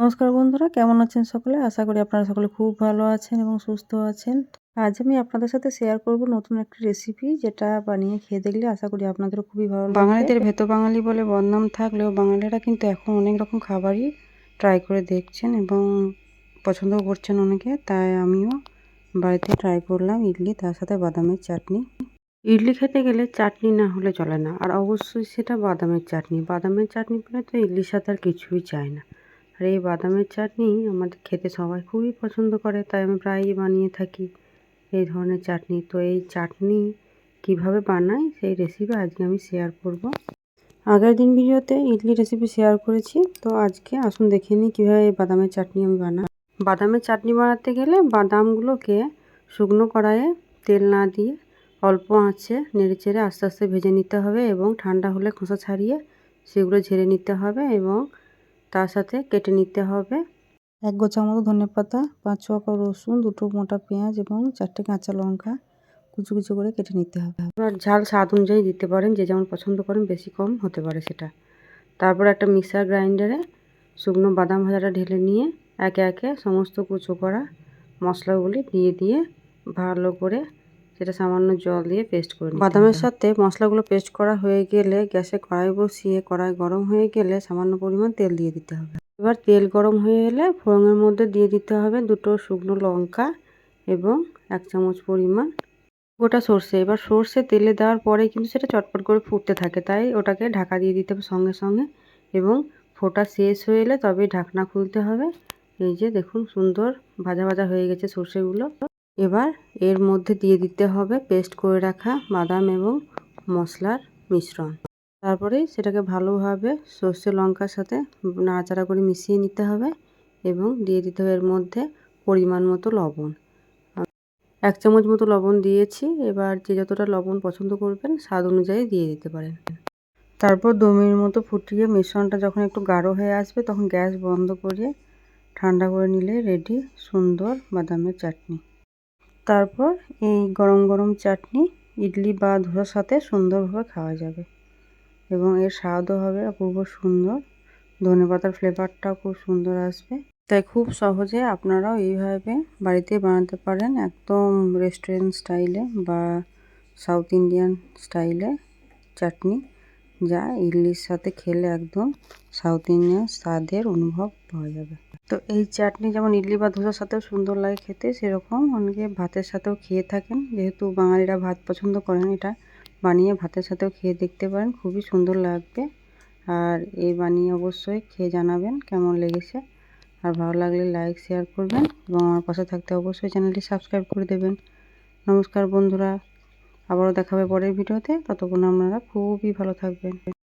নমস্কার বন্ধুরা, কেমন আছেন সকলে? আশা করি আপনারা সকলে খুব ভালো আছেন এবং সুস্থ আছেন। আজ আমি আপনাদের সাথে শেয়ার করব নতুন একটি রেসিপি যেটা বানিয়ে খেয়ে দেখলে আশা করি আপনাদেরও খুবই ভালো বাঙালিদের ভেতো বাঙালি বলে বদনাম থাকলেও বাঙালিরা কিন্তু এখন অনেক রকম খাবারই ট্রাই করে দেখছেন এবং পছন্দও করছেন অনেকে, তাই আমিও বাড়িতে ট্রাই করলাম ইডলি, তার সাথে বাদামের চাটনি। ইডলি খেতে গেলে চাটনি না হলে চলে না, আর অবশ্যই সেটা বাদামের চাটনি। বাদামের চাটনি পেলে তো ইডলির সাথে আর কিছুই চায় না। আর এই বাদামের চাটনি আমাদের খেতে সবাই খুবই পছন্দ করে, তাই আমি প্রায়ই বানিয়ে থাকি এই ধরনের চাটনি। তো এই চাটনি কীভাবে বানাই সেই রেসিপি আজকে আমি শেয়ার করব। আগের দিন ভিডিওতে ইডলি রেসিপি শেয়ার করেছি, তো আজকে আসুন দেখে নিই কীভাবে এই বাদামের চাটনি আমি বানাই। বাদামের চাটনি বানাতে গেলে বাদামগুলোকে শুকনো কড়াইয়ে তেল না দিয়ে অল্প আঁচে নেড়ে চেড়ে আস্তে আস্তে ভেজে নিতে হবে এবং ঠান্ডা হলে খোসা ছাড়িয়ে সেগুলো ঝেড়ে নিতে হবে এবং তার সাথে কেটে নিতে হবে। এক গোছা মতো ধনে পাতা পাঁচ ছ রসুন দুটো মোটা পেঁয়াজ এবং চারটে কাঁচা লঙ্কা কুচু কুচু করে কেটে নিতে হবে। এবার ঝাল স্বাদ অনুযায়ী দিতে পারেন যে যেমন পছন্দ করেন বেশি কম হতে পারে সেটা। তারপর একটা মিক্সার গ্রাইন্ডারে শুকনো বাদাম ভাজাটা ঢেলে নিয়ে একে একে সমস্ত কুচো করা মশলাগুলি দিয়ে দিয়ে ভালো করে সেটা সামান্য জল দিয়ে পেস্ট করে বাদামের সাথে মশলাগুলো পেস্ট করা হয়ে গেলে গ্যাসে কড়াই বসিয়ে কড়াই গরম হয়ে গেলে সামান্য পরিমাণ তেল দিয়ে দিতে হবে। এবার তেল গরম হয়ে এলে ফোড়নের মধ্যে দিয়ে দিতে হবে দুটো শুকনো লঙ্কা এবং এক চামচ পরিমাণ গোটা সর্ষে। এবার সর্ষে তেলে দেওয়ার পরে কিন্তু সেটা চটপট করে ফুটতে থাকে তাই ওটাকে ঢাকা দিয়ে দিতে হবে সঙ্গে সঙ্গে এবং ফোটা শেষ হয়ে এলে তবেই ঢাকনা খুলতে হবে। এই যে দেখুন সুন্দর ভাজা ভাজা হয়ে গেছে সর্ষেগুলো। এবার এর মধ্যে দিয়ে দিতে হবে পেস্ট করে রাখা বাদাম এবং মশলার মিশ্রণ। তারপরে সেটাকে ভালোভাবে সর্ষে লঙ্কার সাথে নাড়াচাড়া করে মিশিয়ে নিতে হবে এবং দিয়ে দিতে হবে এর মধ্যে পরিমাণ মতো লবণ। এক চামচ মতো লবণ দিয়েছি, এবার যে যতটা লবণ পছন্দ করবেন স্বাদ অনুযায়ী দিয়ে দিতে পারেন। তারপর দু মিনিট মতো ফুটিয়ে মিশ্রণটা যখন একটু গাঢ় হয়ে আসবে তখন গ্যাস বন্ধ করে ঠান্ডা করে নিলে রেডি সুন্দর বাদামের চাটনি। তারপর এই গরম গরম চাটনি, ইডলি বা ধোসার সাথে সুন্দরভাবে খাওয়া যাবে। এবং এর স্বাদও হবে অপূর্ব সুন্দর। ধনে পাতার ফ্লেভারটাও খুব সুন্দর আসবে। তাই খুব সহজে আপনারাও এইভাবে বাড়িতে বানাতে পারেন একদম রেস্টুরেন্ট স্টাইলে বা সাউথ ইন্ডিয়ান স্টাইলে চাটনি। যা ইডলির সাথে খেলে একদম সাউথ ইন্ডিয়ান স্বাদের অনুভব পাওয়া যাবে। তো এই চাটনি যেমন ইডলি বা ধোসার সাথেও সুন্দর লাগে খেতে, সেরকম অনেকে ভাতের সাথেও খেয়ে থাকেন। যেহেতু বাঙালিরা ভাত পছন্দ করেন, এটা বানিয়ে ভাতের সাথেও খেয়ে দেখতে পারেন, খুবই সুন্দর লাগবে। আর এই বানিয়ে অবশ্যই খেয়ে জানাবেন কেমন লেগেছে। আর ভালো লাগলে লাইক, শেয়ার করবেন এবং আমার পাশে থাকতে অবশ্যই চ্যানেলটি সাবস্ক্রাইব করে দেবেন। নমস্কার বন্ধুরা। আবারও দেখাবে পরের ভিডিওতে। ততক্ষণ আপনারা খুবই ভালো থাকবেন।